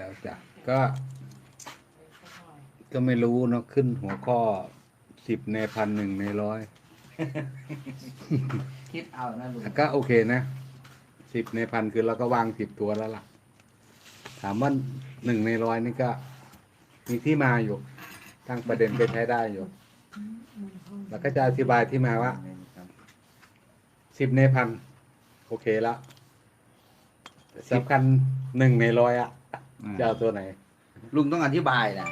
แล้วจ้ะก็ ก็ไม่รู้เนาะขึ้นหัวข้อสิบในพันหนึ่งในร้อยคิดเอานะลุงก็โอเคนะสิบในพันคือเราก็วางสิบตัวแล้วล่ะ ถามว่าหนึ่งในร้อยนี่ก็ มีที่มาอยู่ตั้งประเด็นก็ใช้ได้อยู่ แล้วก็จะอธิบายที่มาว่าสิบในพันโอเคแล้วสำคัญหนึ่งในร้อยอะ จะเอาตัวไหน ลุงต้องอธิบายนะ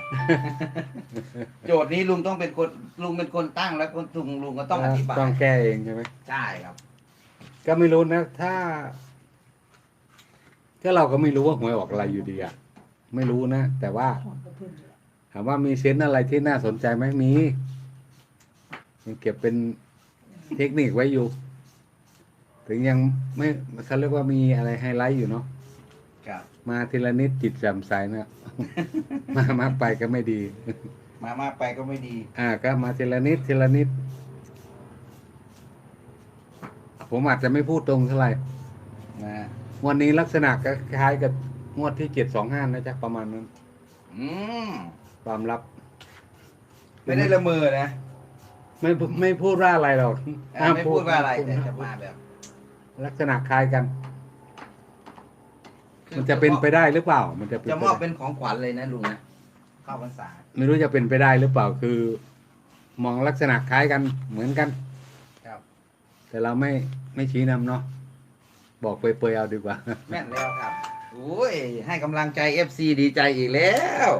โจทย์นี้ลุงต้องเป็นคนลุงเป็นคนตั้งแล้วคนลุงลุงก็ต้องอธิบายต้องแก้เองใช่ไหมใช่ครับ ก็ไม่รู้นะถ้า ก็เราก็ไม่รู้ว่าหวยออกอะไรอยู่ดีอะไม่รู้นะ แต่ว่า ถามว่ามีเซนส์อะไรที่น่าสนใจไหมมียังเก็บเป็นเทคนิคไว้อยู่ ถึงยังไม่เขาเรียกว่ามีอะไรไฮไลท์อยู่เนาะ ครับ มาทีละนิดจิตแจ่มใสนะมามากไปก็ไม่ดี มามากไปก็ไม่ดี อ่า ก็มาทีละนิดทีละนิด ผมอาจจะไม่พูดตรงเท่าไหร่นะวันนี้ลักษณะก็คล้ายกับงวดที่เจ็ดสองห้านะจ๊ะประมาณนั้น อืมความลับ ไม่ได้ละเมอนะไม่ไม่พูดว่าอะไรหรอกอ่าไม่พูดว่าอะไรแต่จะมาแบบ ลักษณะคล้ายกัน มันจะเป็นไปได้หรือเปล่า มันจะเป็นจะไปมอบได้เป็นของขวัญเลยนะลุงนะเข้าพรรษาไม่รู้จะเป็นไปได้หรือเปล่าคือ มองลักษณะคล้ายกันเหมือนกันครับ แต่เราไม่ไม่ชี้นำเนาะบอกเปรยๆเอาดีกว่า แม่นแล้วครับโอ้ยให้กำลังใจเอฟซีดีใจอีกแล้ว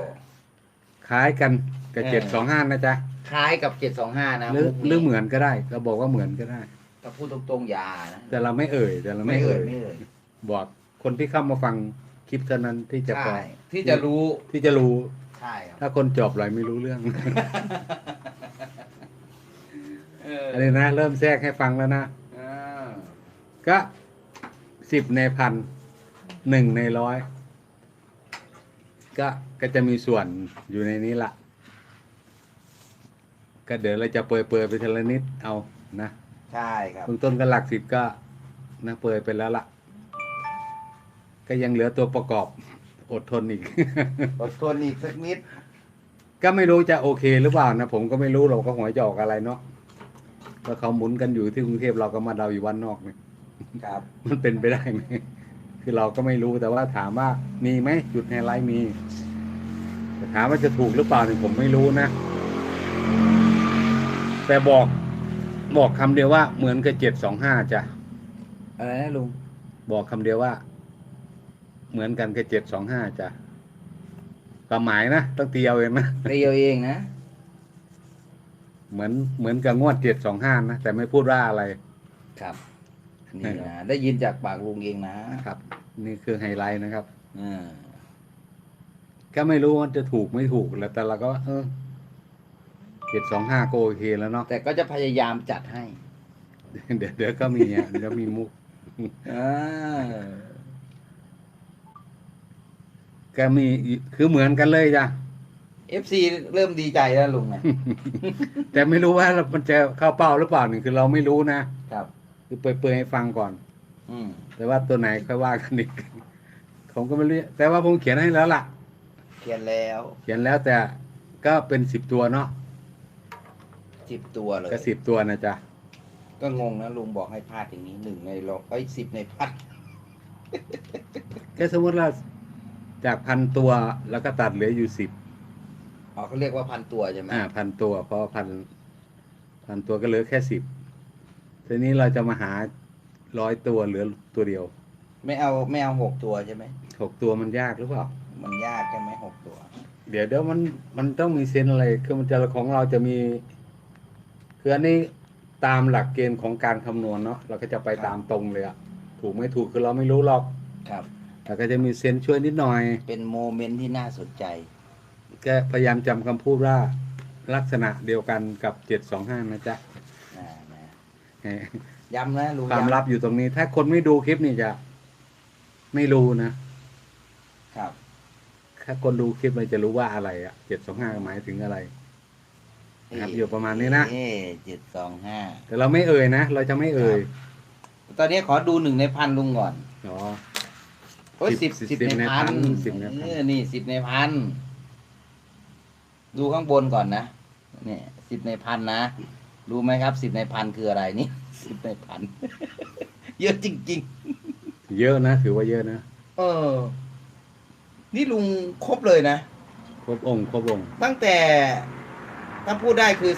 คล้ายกันกับเออ เจ็ดสองห้านะจ๊ะคล้ายกับเจ็ดสองห้านะหรือมุกหรือเหมือนก็ได้ เราบอกว่าเหมือนก็ได้ ถ้าพูดตรงๆอย่านะแต่เราไม่เอ่ยแต่เราไม่ไม่เอ่เอ่ยยไม่เอ่ยบอก คนที่เข้ามาฟังคลิปเท่านั้นที่จะพอใช่ที่จะรู้ที่จะรู้ ใช่ครับถ้าคนจบเลยไม่รู้เรื่อง เอออันนี้นะ เริ่มแทรกให้ฟังแล้วนะ อ่าก็สิบในพันหนึ่งในร้อยก็ก็จะมีส่วนอยู่ในนี้ละก็เดี๋ยวเราจะเปรยเปรยๆไปทีละนิดเอานะใช่ครับ เบื้องต้นก็หลักสิบก็นะเปรยไปแล้วละ ก็ยังเหลือตัวประกอบอดทนอีก อดทนอีกสักนิด ก็ไม่รู้จะโอเคหรือเปล่านะผมก็ไม่รู้หรอกก็หวยจะออกอะไรเนาะก็เขาหมุนกันอยู่ที่กรุงเทพเราก็มาเดาอยู่วันนอกเนี่ยครับ มันเป็นไปได้ไหมคือเราก็ไม่รู้แต่ว่าถามว่ามีไหมจุดไฮไลท์มีแต่ถามว่าจะถูกหรือเปล่าเนี่ยผมไม่รู้นะ แต่บอกบอกคำเดียวว่าเหมือนกับเจ็ดสองห้าจ้ะอะไรนะลุงบอกคำเดียวว่า เหมือนกันกับเจ็ดสองห้าจ้ะความหมายนะต้องตีเอาเองนะเรียวเองนะ เหมือนเหมือนกับงวดเจ็ดสองห้านะแต่ไม่พูดว่าอะไร ครับ นี่นะได้ยินจากปากลุงเองนะครับ นี่คือไฮไลท์นะครับอ่าก็ไม่รู้ว่าจะถูกไม่ถูกแล้วแต่เราก็ว่าเออเจ็ดสองห้าก็โอเคแล้วเนาะแต่ก็จะพยายามจัดให้ เดี๋ยวเดี๋ยวก็มีอะเดี๋ยวมีมุกอ่า ก็มีคือเหมือนกันเลยจ้ะเอฟซีเริ่มดีใจแล้วลุงนะ แต่ไม่รู้ว่ามันจะเข้าเป้าหรือเปล่านี่คือเราไม่รู้นะครับ คือเปรยๆให้ฟังก่อน อืมแต่ว่าตัวไหนค่อยว่ากันอีกผมก็ไม่รู้แต่ว่าผมเขียนให้แล้วล่ะ เขียนแล้วเขียนแล้วแต่ก็เป็นสิบตัวเนาะสิบตัวเลยก็สิบตัวนะจ๊ะก็งงนะลุงบอกให้พลาดอย่างนี้หนึ่งในร้อยเอ้ยสิบในพันก็สมมติเรา จากพันตัวแล้วก็ตัดเหลืออยู่สิบอ๋อเขาเรียกว่าพันตัวใช่ไหมอ่าพันตัวเพราะพันพันตัวก็เหลือแค่สิบทีนี้เราจะมาหาร้อยตัวเหลือตัวเดียว ไม่เอาไม่เอาหกตัวใช่ไหมหกตัวมันยากหรือเปล่า มันยากใช่ไหมหกตัว เดี๋ยวเดี๋ยวมันมันต้องมีเซนส์อะไรคือมันจะของเราจะมีคืออันนี้ตามหลักเกณฑ์ของการคำนวณเนาะเราก็จะไปตามตรงเลยอะถูกไม่ถูกคือเราไม่รู้หรอกครับ แต่ก็จะมีเซนส์ช่วยนิดหน่อย เป็นโมเมนต์ที่น่าสนใจ ก็พยายามจำคำพูดว่าลักษณะเดียวกันกับเจ็ดสองห้านะจ๊ะอ่านะเอ่อย้ำนะลุงความย้ำลับอยู่ตรงนี้ ถ้าคนไม่ดูคลิปนี่จะไม่รู้นะ ครับ ถ้าคนดูคลิปมันจะรู้ว่าอะไรอะเจ็ดสองห้าหมายถึงอะไรนะครับอยู่ประมาณนี้นะเอ๊เจ็ดสองห้าแต่เราไม่เอ่ยนะ เราจะไม่เอ่ย ตอนนี้ขอดูหนึ่งในพันลุงก่อน อ๋อ โอ้ยสิบสิบสิบสิบในในพันพันสิบในพันเออนี่สิบในพัน ดูข้างบนก่อนนะเนี่ยสิบในพันนะรู้ไหมครับสิบในพันคืออะไรนี่สิบในพัน เยอะจริงเยอะนะถือว่าเยอะนะๆเออ นี่ลุงครบเลยนะ ครบองค์ครบองค์ตั้งแต่ถ้าพูดได้คือ